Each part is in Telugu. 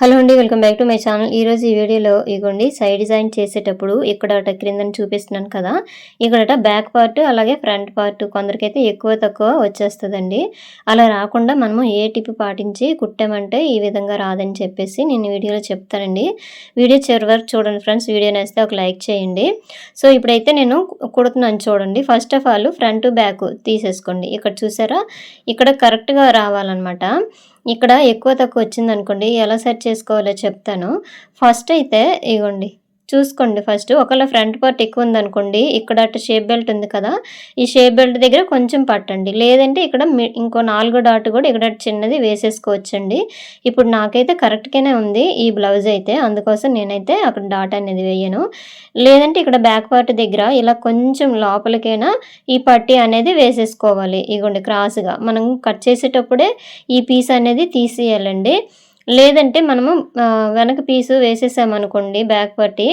హలో అండి welcome back to my channel. ఈరోజు ఈ వీడియోలో ఇగోండి సైడ్ డిజైన్ చేసేటప్పుడు ఇక్కడ క్రిందని చూపిస్తున్నాను కదా. ఇక్కడట బ్యాక్ పార్ట్ అలాగే ఫ్రంట్ పార్ట్ కొందరికైతే ఎక్కువ తక్కువ వచ్చేస్తుందండి. అలా రాకుండా మనము ఏ టిప్ పాటించి కుట్టామంటే ఈ విధంగా రాదని చెప్పేసి నేను వీడియోలో చెప్తానండి. వీడియో చివరి వరకు చూడండి ఫ్రెండ్స్. వీడియో నేస్తే ఒక లైక్ చేయండి. సో ఇప్పుడైతే నేను కుడుతున్నాను చూడండి. First of all front back తీసేసుకోండి. ఇక్కడ చూసారా? ఇక్కడ కరెక్ట్గా రావాలన్నమాట. ఇక్కడ ఎక్కువ తక్కువ వచ్చిందనుకోండి ఎలా సెట్ చేసుకోవాలో చెప్తాను. ఫస్ట్ అయితే ఇగోండి. చూసుకోండి ఫస్ట్. ఒకవేళ ఫ్రంట్ పార్ట్ ఎక్కువ ఉందనుకోండి ఇక్కడ అటు షేప్ బెల్ట్ ఉంది కదా ఈ షేప్ బెల్ట్ దగ్గర కొంచెం పట్టండి. లేదంటే ఇక్కడ ఇంకో నాలుగో డాట్ కూడా ఇక్కడ చిన్నది వేసేసుకోవచ్చండి. ఇప్పుడు నాకైతే కరెక్ట్గానే ఉంది ఈ బ్లౌజ్ అయితే అందుకోసం నేనైతే అక్కడ డాట్ అనేది వేయను. లేదంటే ఇక్కడ బ్యాక్ పార్ట్ దగ్గర ఇలా కొంచెం లోపలికైనా ఈ పట్టి అనేది వేసేసుకోవాలి. ఇగోండి క్రాస్గా. మనం కట్ చేసేటప్పుడే ఈ పీస్ అనేది తీసేయాలండి. లేదంటే మనము వెనక పీసు వేసేసామనుకోండి బ్యాక్ పట్టి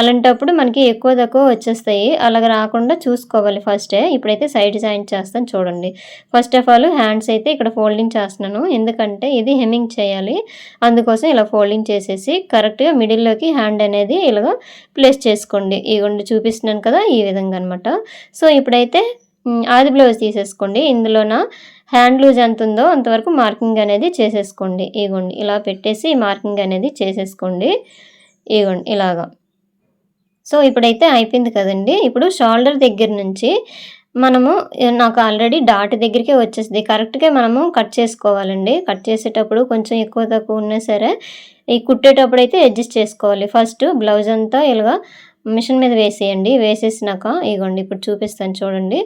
అలాంటప్పుడు మనకి ఎక్కువ తక్కువ వచ్చేస్తాయి. అలాగ రాకుండా చూసుకోవాలి ఫస్టే. ఇప్పుడైతే సైడ్ జాయింట్ చేస్తాను చూడండి. ఫస్ట్ ఆఫ్ ఆల్ హ్యాండ్స్ అయితే ఇక్కడ ఫోల్డింగ్ చేస్తున్నాను. ఎందుకంటే ఇది హెమ్మింగ్ చేయాలి. అందుకోసం ఇలా ఫోల్డింగ్ చేసేసి కరెక్ట్గా మిడిల్లోకి హ్యాండ్ అనేది ఇలాగ ప్లేస్ చేసుకోండి. ఇవ్వండి చూపిస్తున్నాను కదా ఈ విధంగా అనమాట సో ఇప్పుడైతే ఆది బ్లౌజ్ తీసేసుకోండి. ఇందులోన హ్యాండ్ లూజ్ ఎంత ఉందో అంతవరకు మార్కింగ్ అనేది చేసేసుకోండి. ఇగోండి ఇలా పెట్టేసి మార్కింగ్ అనేది చేసేసుకోండి. ఇగోండి ఇలాగా. సో ఇప్పుడైతే అయిపోయింది కదండి. ఇప్పుడు షోల్డర్ దగ్గర నుంచి మనము నాకు ఆల్రెడీ డాట్ దగ్గరికే వచ్చేసింది. కరెక్ట్గా మనము కట్ చేసుకోవాలండి. కట్ చేసేటప్పుడు కొంచెం ఎక్కువ తక్కువ ఉన్నా సరే ఈ కుట్టేటప్పుడు అయితే అడ్జస్ట్ చేసుకోవాలి. ఫస్ట్ బ్లౌజ్ అంతా ఇలాగా మిషన్ మీద వేసేయండి. వేసేసినాక ఇగోండి ఇప్పుడు చూపిస్తాను చూడండి.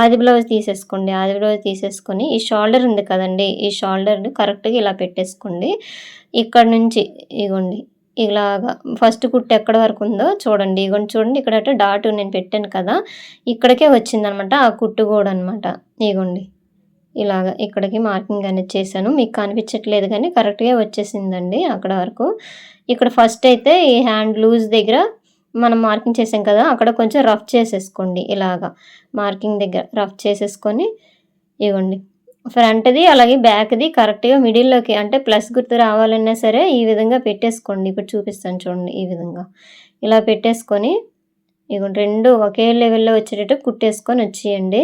ఆది బ్లౌజ్ తీసేసుకోండి. ఆది బ్లౌజ్ తీసేసుకొని ఈ షోల్డర్ ఉంది కదండి ఈ షోల్డర్ని కరెక్ట్గా ఇలా పెట్టేసుకోండి. ఇక్కడ నుంచి ఇగోండి ఇలాగా ఫస్ట్ కుట్టు ఎక్కడ వరకు ఉందో చూడండి. ఇగోండి చూడండి ఇక్కడ డాట్ నేను పెట్టాను కదా ఇక్కడికే వచ్చిందనమాట ఆ కుట్టు కూడా అనమాట. ఇగోండి ఇలాగ ఇక్కడికి మార్కింగ్ అనేది చేశాను. మీకు కనిపించట్లేదు కానీ కరెక్ట్గా వచ్చేసిందండి అక్కడ వరకు. ఇక్కడ ఫస్ట్ అయితే ఈ హ్యాండ్ లూజ్ దగ్గర మనం మార్కింగ్ చేసాం కదా అక్కడ కొంచెం రఫ్ చేసేసుకోండి ఇలాగా. మార్కింగ్ దగ్గర రఫ్ చేసేసుకొని ఇవ్వండి. ఫ్రంట్ది అలాగే బ్యాక్ది కరెక్ట్గా మిడిల్లోకి అంటే ప్లస్ గుర్తు రావాలన్నా సరే ఈ విధంగా పెట్టేసుకోండి. ఇప్పుడు చూపిస్తాను చూడండి ఈ విధంగా. ఇలా పెట్టేసుకొని ఇవ్వండి. రెండు ఒకే లెవెల్లో వచ్చేటట్టు కుట్టేసుకొని వచ్చేయండి.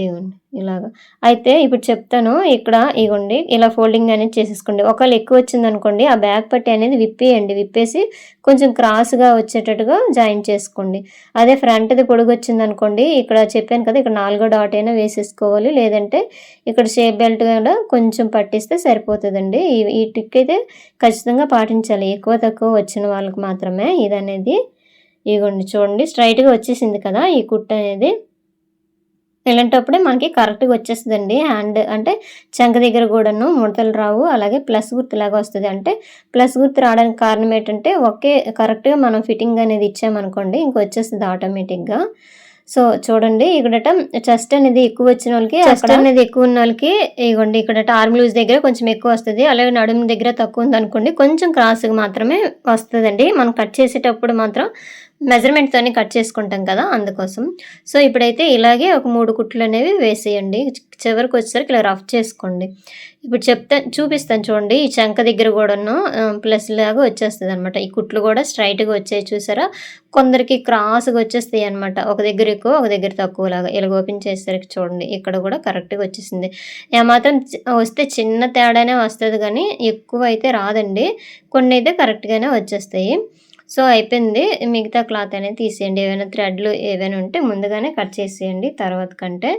ఇవ్వండి ఇలాగా. అయితే ఇప్పుడు చెప్తాను ఇక్కడ ఇవ్వండి ఇలా ఫోల్డింగ్ అనేది చేసేసుకోండి. ఒకవేళ ఎక్కువ వచ్చింది అనుకోండి ఆ బ్యాక్ పట్టి అనేది విప్పేయండి. విప్పేసి కొంచెం క్రాస్గా వచ్చేటట్టుగా జాయిన్ చేసుకోండి. అదే ఫ్రంట్ది పొడుగు వచ్చింది అనుకోండి ఇక్కడ చెప్పాను కదా ఇక్కడ నాలుగో డాట్ అయినా వేసేసుకోవాలి. లేదంటే ఇక్కడ షేప్ బెల్ట్ కూడా కొంచెం పట్టిస్తే సరిపోతుందండి. ఈ టిక్ అయితే ఖచ్చితంగా పాటించాలి. ఎక్కువ తక్కువ వచ్చిన వాళ్ళకి మాత్రమే ఇది అనేది ఇగోండి చూడండి. స్ట్రైట్గా వచ్చేసింది కదా ఈ కుట్ అనేది. ఇలాంటప్పుడే మనకి కరెక్ట్గా వచ్చేస్తుందండి. హ్యాండ్ అంటే చంక దగ్గర కూడాను ముడతలు రావు. అలాగే ప్లస్ గుర్తులాగా వస్తుంది. అంటే ప్లస్ గుర్తు రావడానికి కారణం ఏంటంటే ఒకే కరెక్ట్గా మనం ఫిట్టింగ్ అనేది ఇచ్చామనుకోండి ఇంక వచ్చేస్తుంది ఆటోమేటిక్గా సో చూడండి ఇక్కడట చెస్ట్ అనేది ఎక్కువ వచ్చిన వాళ్ళకి చెస్ట్ అనేది ఎక్కువ ఉన్న వాళ్ళకి ఇగోండి ఇక్కడ ఆర్మ్ లూజ్ దగ్గర కొంచెం ఎక్కువ వస్తుంది. అలాగే నడుము దగ్గర తక్కువ ఉంది అనుకోండి కొంచెం క్రాస్గా మాత్రమే వస్తుందండి. మనం కట్ చేసేటప్పుడు మాత్రం మెజర్మెంట్తోని కట్ చేసుకుంటాం కదా అందుకోసం. సో ఇప్పుడైతే ఇలాగే ఒక మూడు కుట్లు అనేవి వేసేయండి. చివరికి వచ్చేసరికి ఇలా రఫ్ చేసుకోండి. ఇప్పుడు చెప్తా చూపిస్తాను చూడండి. ఈ చంక దగ్గర కూడాను ప్లస్ లాగా వచ్చేస్తుంది అనమాట ఈ కుట్లు కూడా స్ట్రైట్గా వచ్చాయి చూసారా? కొందరికి క్రాస్గా వచ్చేస్తాయి అనమాట ఒక దగ్గర ఎక్కువ ఒక దగ్గర తక్కువ లాగా ఇలా ఓపెన్ చేసేసరికి చూడండి. ఇక్కడ కూడా కరెక్ట్గా వచ్చేసింది. ఏమాత్రం వస్తే చిన్న తేడానే వస్తుంది కానీ ఎక్కువ అయితే రాదండి. కొన్ని అయితే కరెక్ట్గానే వచ్చేస్తాయి. సో అయిపోయింది. మిగతా క్లాత్ అనేది తీసేయండి. ఏమైనా థ్రెడ్లు ఏవైనా ఉంటే ముందుగానే కట్ చేసేయండి. తర్వాత కంటే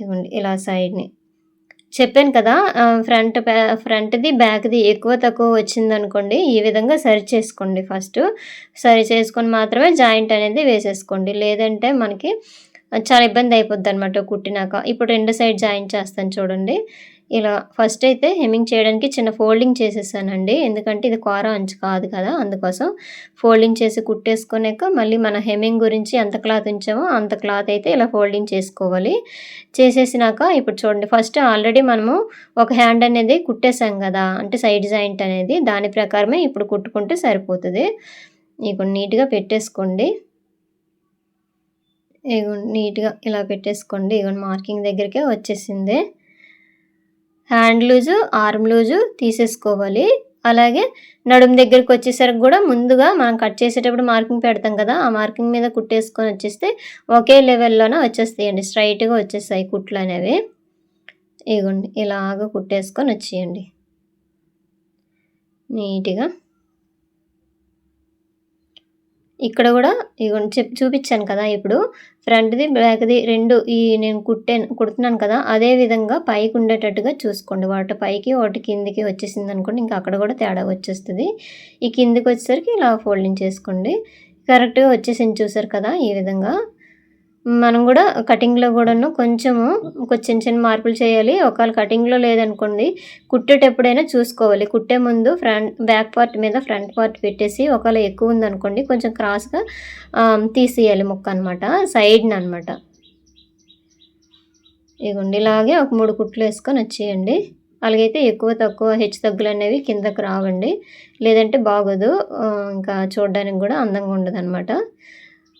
ఇవ్వండి ఇలా సైడ్ని. చెప్పాను కదా ఫ్రంట్ ఫ్రంట్ది బ్యాక్ది ఎక్కువ తక్కువ వచ్చిందనుకోండి ఈ విధంగా సరి చేసుకోండి ఫస్ట్. సరి చేసుకొని మాత్రమే జాయింట్ అనేది వేసేసుకోండి. లేదంటే మనకి చాలా ఇబ్బంది అయిపోద్ది అనమాట కుట్టినాక. ఇప్పుడు రెండు సైడ్ జాయింట్ చేస్తాను చూడండి. ఇలా ఫస్ట్ అయితే హెమ్మింగ్ చేయడానికి చిన్న ఫోల్డింగ్ చేసేసానండి. ఎందుకంటే ఇది కూర అంచు కాదు కదా అందుకోసం ఫోల్డింగ్ చేసి కుట్టేసుకున్నాక మళ్ళీ మన హెమ్మింగ్ గురించి ఎంత క్లాత్ ఉంచామో అంత క్లాత్ అయితే ఇలా ఫోల్డింగ్ చేసుకోవాలి. చేసేసినాక ఇప్పుడు చూడండి ఫస్ట్ ఆల్రెడీ మనము ఒక హ్యాండ్ అనేది కుట్టేసాం కదా అంటే సైడ్ జాయింట్ అనేది దాని ప్రకారమే ఇప్పుడు కుట్టుకుంటే సరిపోతుంది. ఇక నీట్గా పెట్టేసుకోండి. ఇగో నీట్గా ఇలా పెట్టేసుకోండి. ఇగో మార్కింగ్ దగ్గరికే వచ్చేసింది. హ్యాండ్ లూజు ఆర్మ్ లూజు తీసేసుకోవాలి. అలాగే నడుము దగ్గరికి వచ్చేసరికి కూడా ముందుగా మనం కట్ చేసేటప్పుడు మార్కింగ్ పెడతాం కదా ఆ మార్కింగ్ మీద కుట్టేసుకొని వచ్చేస్తే ఒకే లెవెల్లోనే వచ్చేస్తాయండి. స్ట్రైట్గా వచ్చేస్తాయి కుట్లు అనేవి. ఇగోండి ఇలాగ కుట్టేసుకొని వచ్చేయండి. నీట్గా. ఇక్కడ కూడా చెప్ చూపించాను కదా ఇప్పుడు. ఫ్రంట్ది బ్యాక్ది రెండు ఈ నేను కుట్టే కుడుతున్నాను కదా అదే విధంగా పైకి ఉండేటట్టుగా చూసుకోండి. వాటి పైకి వాటి కిందికి వచ్చేసింది అనుకోండి ఇంకా అక్కడ కూడా తేడా వచ్చేస్తుంది. ఈ కిందికి వచ్చేసరికి ఇలా ఫోల్డింగ్ చేసుకోండి. కరెక్ట్గా వచ్చేసింది చూసారు కదా ఈ విధంగా. మనం కూడా కటింగ్లో కూడాను కొంచెము కొంచెం చిన్న చిన్న మార్పులు చేయాలి. ఒకవేళ కటింగ్లో లేదనుకోండి కుట్టేటప్పుడైనా చూసుకోవాలి. కుట్టే ముందు ఫ్రంట్ బ్యాక్ పార్ట్ మీద ఫ్రంట్ పార్ట్ పెట్టేసి ఒకవేళ ఎక్కువ ఉందనుకోండి కొంచెం క్రాస్గా తీసేయాలి ముక్క అనమాట సైడ్ని అనమాట ఇగోండి ఇలాగే ఒక మూడు కుట్లు వేసుకొని వచ్చేయండి. అలాగైతే ఎక్కువ తక్కువ హెచ్చు తగ్గులు అనేవి కిందకు రావండి. లేదంటే బాగోదు. ఇంకా చూడడానికి కూడా అందంగా ఉండదు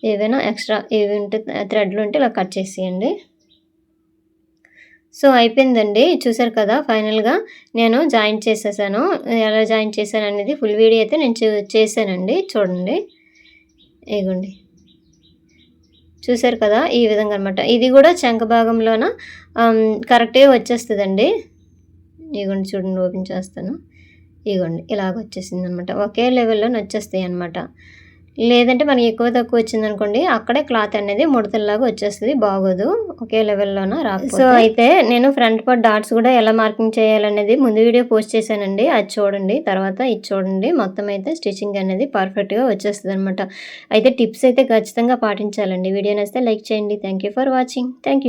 ఏవైనా ఎక్స్ట్రా ఏవి ఉంటే థ్రెడ్లు ఉంటే ఇలా కట్ చేసేయండి. సో అయిపోయిందండి. చూసారు కదా ఫైనల్గా నేను జాయింట్ చేసేసాను. ఎలా జాయింట్ చేశాను అనేది ఫుల్ వీడియో అయితే నేను చేశానండి. చూడండి. ఇగోండి. చూసారు కదా ఈ విధంగా అనమాట ఇది కూడా చెంక భాగంలోన? కరెక్ట్గా వచ్చేస్తుందండి. ఇగోండి చూడండి ఓపెన్ చేస్తాను. ఇగోండి ఇలాగ వచ్చేసింది అనమాట ఒకే లెవెల్లో వచ్చేస్తాయి అనమాట లేదంటే మనకి ఎక్కువ తక్కువ వచ్చింది అనుకోండి అక్కడే క్లాత్ అనేది ముడతల్లాగా వచ్చేస్తుంది బాగోదు. ఒకే లెవెల్లోన రా సో అయితే నేను ఫ్రంట్ పార్ట్ డాట్స్ కూడా ఎలా మార్కింగ్ చేయాలనేది ముందు వీడియో పోస్ట్ చేశానండి. అది చూడండి తర్వాత ఇది చూడండి. మొత్తం అయితే స్టిచ్చింగ్ అనేది పర్ఫెక్ట్గా వచ్చేస్తుంది అనమాట అయితే టిప్స్ అయితే ఖచ్చితంగా పాటించాలండి. వీడియో నచ్చితే లైక్ చేయండి. Thank for watching. థ్యాంక్